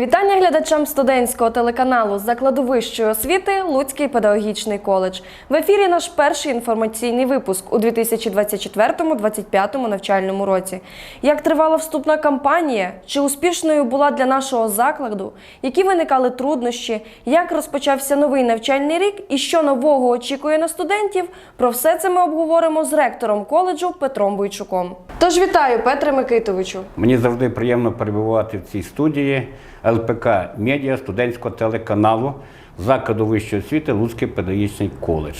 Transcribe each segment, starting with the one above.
Вітання глядачам студентського телеканалу закладу вищої освіти Луцький педагогічний коледж. В ефірі наш перший інформаційний випуск у 2024-2025 навчальному році. Як тривала вступна кампанія? Чи успішною була для нашого закладу? Які виникали труднощі? Як розпочався новий навчальний рік і що нового очікує на студентів? Про все це ми обговоримо з ректором коледжу Петром Бойчуком. Тож вітаю, Петре Микитовичу. Мені завжди приємно перебувати в цій студії ЛПК Медіа студентського телеканалу закладу вищої освіти Луцький педагогічний коледж.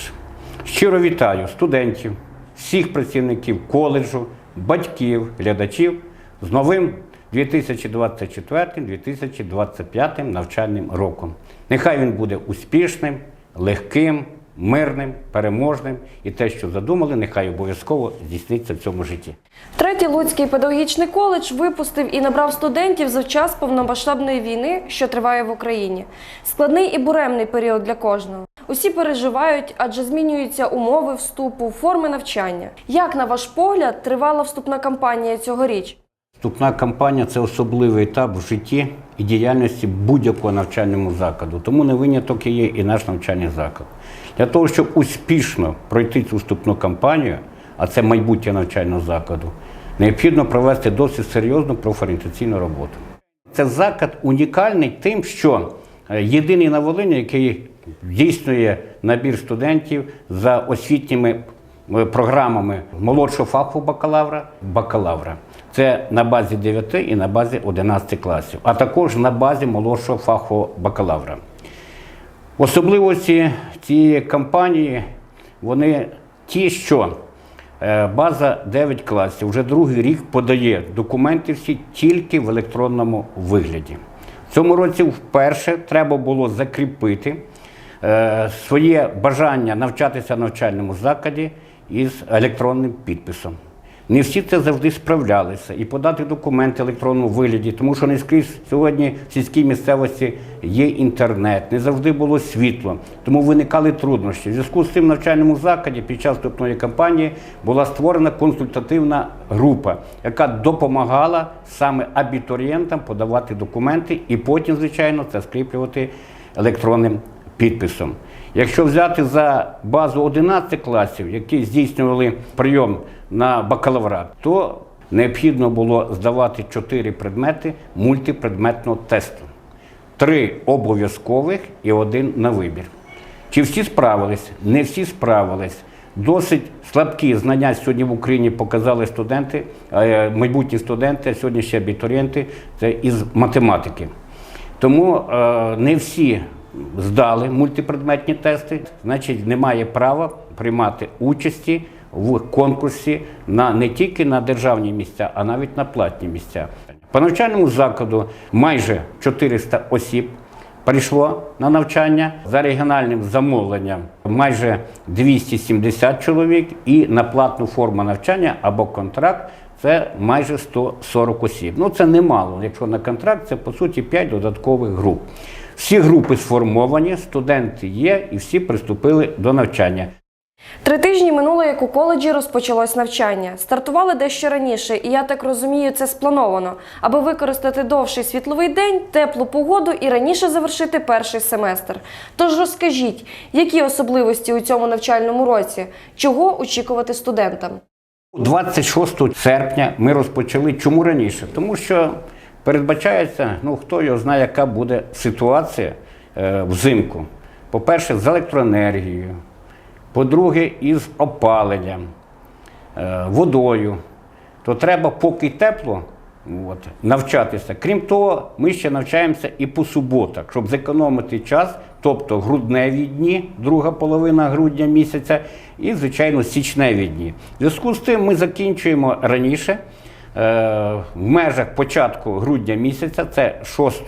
Щиро вітаю студентів, всіх працівників коледжу, батьків, глядачів з новим 2024-2025 навчальним роком. Нехай він буде успішним, легким, мирним, переможним і те, що задумали, нехай обов'язково здійсниться в цьому житті. Третій Луцький педагогічний коледж випустив і набрав студентів за час повномасштабної війни, що триває в Україні. Складний і буремний період для кожного. Усі переживають, адже змінюються умови вступу, форми навчання. Як, на ваш погляд, тривала вступна кампанія цьогоріч? Вступна кампанія це особливий етап в житті і діяльності будь-якого навчальному закладу. Тому не виняток є і наш навчальний заклад. Для того, щоб успішно пройти цю вступну кампанію, а це майбутнє навчального закладу, необхідно провести досить серйозну профорієнтаційну роботу. Це заклад унікальний тим, що е, єдиний на Волині, який здійснює набір студентів за освітніми програмами молодшого фаху бакалавра, бакалавра. Це на базі 9 і на базі 11 класів, а також на базі молодшого фаху бакалавра. Особливості цієї кампанії вони ті, що е, база 9 класів вже другий рік подає документи всі тільки в електронному вигляді. В цьому році вперше треба було закріпити е, своє бажання навчатися в навчальному закладі із електронним підписом. Не всі це завжди справлялися і подати документи в електронному вигляді, тому що не скрізь сьогодні в сільській місцевості є інтернет, не завжди було світло, тому виникали труднощі. В зв'язку з цим навчальному закладі під час вступної кампанії була створена консультативна група, яка допомагала саме абітурієнтам подавати документи і потім, звичайно, це скріплювати електронним підписом. Якщо взяти за базу 11 класів, які здійснювали прийом на бакалаврат, то необхідно було здавати 4 предмети мультипредметного тесту. Три обов'язкових і один на вибір. Чи всі справились? Не всі справились. Досить слабкі знання сьогодні в Україні показали студенти, е, майбутні студенти, а сьогодні ще абітурієнти, це із математики. Тому е, не всі здали мультипредметні тести, значить, немає права приймати участі в конкурсі на не тільки на державні місця, а навіть на платні місця. По навчальному закладу майже 400 осіб прийшло на навчання за регіональним замовленням майже 270 чоловік, і на платну форму навчання або контракт це майже 140 осіб. Ну це немало. Якщо на контракт, це по суті 5 додаткових груп. Всі групи сформовані, студенти є, і всі приступили до навчання. Три тижні минуло, як у коледжі розпочалось навчання. Стартували дещо раніше, і я так розумію, це сплановано, аби використати довший світловий день, теплу погоду і раніше завершити перший семестр. Тож розкажіть, які особливості у цьому навчальному році, чого очікувати студентам? 26 серпня ми розпочали. Чому раніше? Тому що передбачається, ну хто його знає, яка буде ситуація е, взимку. По-перше, з електроенергією, по-друге, із опаленням, е, водою. То треба, поки тепло, от, навчатися. Крім того, ми ще навчаємося і по суботах, щоб зекономити час, тобто грудневі дні, друга половина грудня місяця, і, звичайно, січневі дні. В зв'язку з тим ми закінчуємо раніше, в межах початку грудня місяця, це 6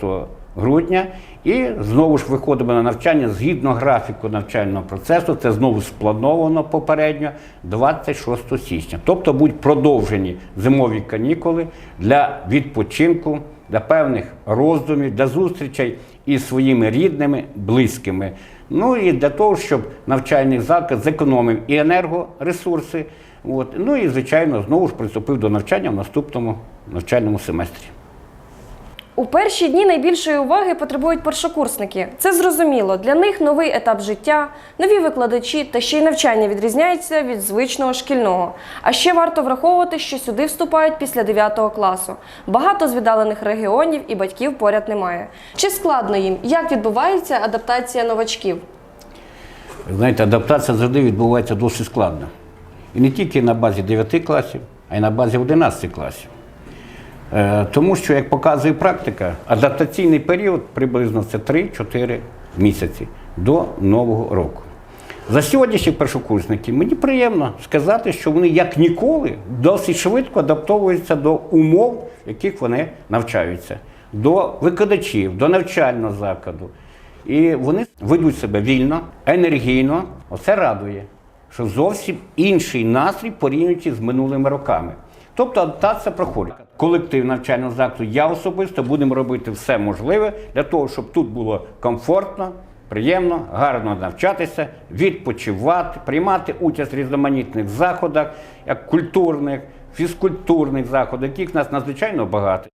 грудня, і знову ж виходимо на навчання згідно графіку навчального процесу. Це знову сплановано попередньо 26 січня. Тобто будуть продовжені зимові канікули для відпочинку, для певних роздумів, для зустрічей із своїми рідними, близькими. Ну і для того, щоб навчальний заклад зекономив і енергоресурси. От, ну і, звичайно, знову ж приступив до навчання в наступному навчальному семестрі. У перші дні найбільшої уваги потребують першокурсники. Це зрозуміло. Для них новий етап життя, нові викладачі та ще й навчання відрізняється від звичного шкільного. А ще варто враховувати, що сюди вступають після 9 класу. Багато з віддалених регіонів і батьків поряд немає. Чи складно їм? Як відбувається адаптація новачків? Знаєте, адаптація завжди відбувається досить складно. І не тільки на базі 9 класів, а й на базі 11 класів. Е, Тому що, як показує практика, адаптаційний період приблизно це 3-4 місяці до Нового року. За сьогоднішні першокурсники мені приємно сказати, що вони як ніколи досить швидко адаптовуються до умов, в яких вони навчаються, до викладачів, до навчального закладу. І вони ведуть себе вільно, енергійно. Оце радує, зовсім інший настрій порівнюючи з минулими роками. Тобто адаптація проходить. Колектив навчального закладу, я особисто будемо робити все можливе для того, щоб тут було комфортно, приємно, гарно навчатися, відпочивати, приймати участь в різноманітних заходах, як культурних, фізкультурних заходах, яких нас надзвичайно багато.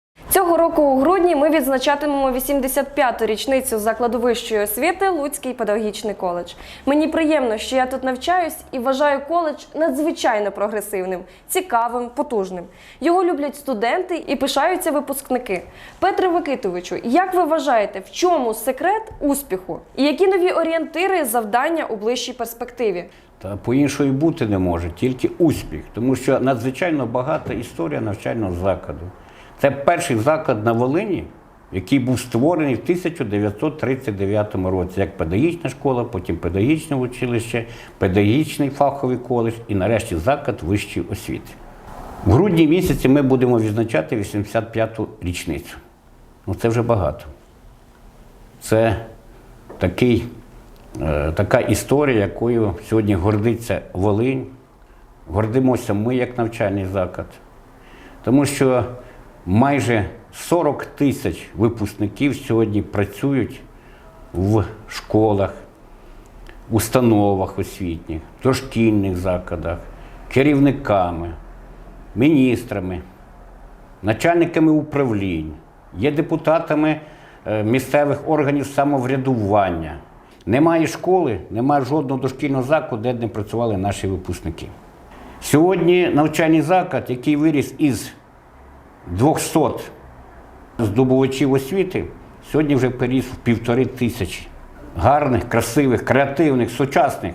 Року у грудні ми відзначатимемо 85-ту річницю закладу вищої освіти Луцький педагогічний коледж. Мені приємно, що я тут навчаюсь і вважаю коледж надзвичайно прогресивним, цікавим, потужним. Його люблять студенти і пишаються випускники. Петре Викитовичу, як ви вважаєте, в чому секрет успіху? І які нові орієнтири завдання у ближчій перспективі? Та по-іншому бути не може, тільки успіх, тому що надзвичайно багата історія навчального закладу. Це перший заклад на Волині, який був створений в 1939 році, як педагогічна школа, потім педагогічне училище, педагогічний фаховий коледж і нарешті заклад вищої освіти. В грудні місяці ми будемо відзначати 85-ту річницю. Ну це вже багато. Це такий Е, така історія, якою сьогодні гордиться Волинь, гордимося ми як навчальний заклад. Тому що майже 40 тисяч випускників сьогодні працюють в школах, установах освітніх, дошкільних закладах, керівниками, міністрами, начальниками управлінь, є депутатами е, місцевих органів самоврядування. Немає школи, немає жодного дошкільного закладу, де не працювали наші випускники. Сьогодні навчальний заклад, який виріс із 200 здобувачів освіти, сьогодні вже переріс в півтори тисячі гарних, красивих, креативних, сучасних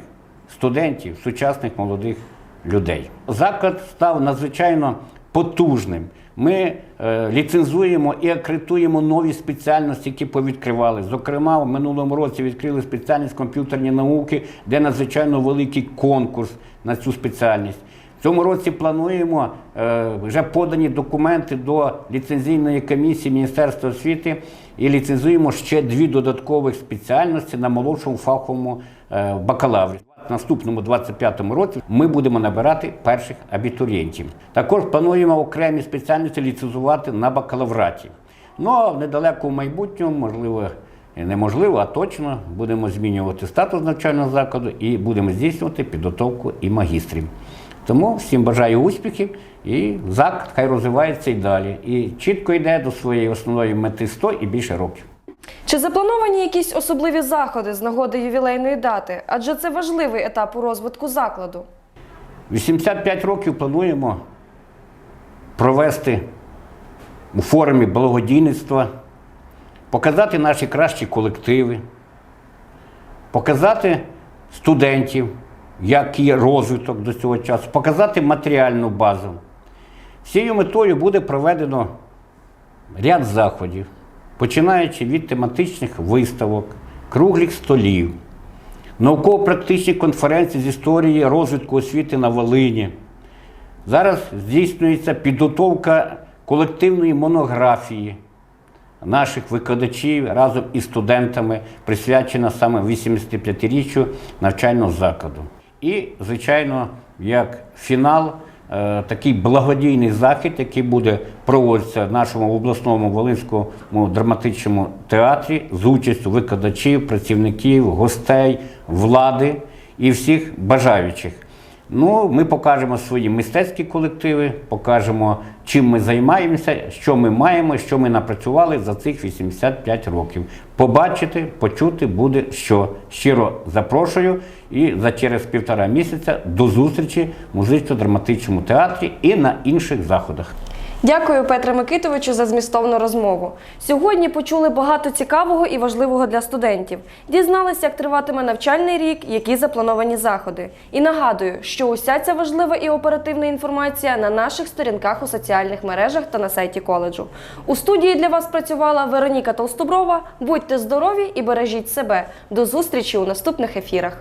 студентів, сучасних молодих людей. Заклад став надзвичайно потужним. Ми е, ліцензуємо і акредитуємо нові спеціальності, які повідкривали. Зокрема, в минулому році відкрили спеціальність комп'ютерні науки, де надзвичайно великий конкурс на цю спеціальність. Цьому році плануємо е, вже подані документи до ліцензійної комісії Міністерства освіти і ліцензуємо ще дві додаткових спеціальності на молодшому фаховому е, бакалаврі. Наступному 25-му році ми будемо набирати перших абітурієнтів. Також плануємо окремі спеціальності ліцензувати на бакалавраті. Ну а в недалекому майбутньому, можливо, неможливо, а точно будемо змінювати статус навчального закладу і будемо здійснювати підготовку і магістрів. Тому всім бажаю успіхів і заклад хай розвивається і далі. І чітко йде до своєї основної мети 100 і більше років. Чи заплановані якісь особливі заходи з нагоди ювілейної дати? Адже це важливий етап у розвитку закладу. 85 років плануємо провести у формі благодійництва, показати наші кращі колективи, показати студентів, який розвиток до цього часу, показати матеріальну базу. Цією метою буде проведено ряд заходів, починаючи від тематичних виставок, круглих столів, науково-практичні конференції з історії розвитку освіти на Волині. Зараз здійснюється підготовка колективної монографії наших викладачів разом із студентами, присвячена саме 85-річчю навчального закладу. І, звичайно, як фінал, е, такий благодійний захід, який буде проводитися в нашому обласному Волинському драматичному театрі з участю викладачів, працівників, гостей, влади і всіх бажаючих. Ну, ми покажемо свої мистецькі колективи, покажемо, чим ми займаємося, що ми маємо, що ми напрацювали за цих 85 років. Побачити, почути буде що. Щиро запрошую і за через півтора місяця до зустрічі в музично-драматичному театрі і на інших заходах. Дякую, Петре Микитовичу, за змістовну розмову. Сьогодні почули багато цікавого і важливого для студентів. Дізналися, як триватиме навчальний рік, які заплановані заходи. І нагадую, що уся ця важлива і оперативна інформація на наших сторінках у соціальних мережах та на сайті коледжу. У студії для вас працювала Вероніка Толстоброва. Будьте здорові і бережіть себе. До зустрічі у наступних ефірах.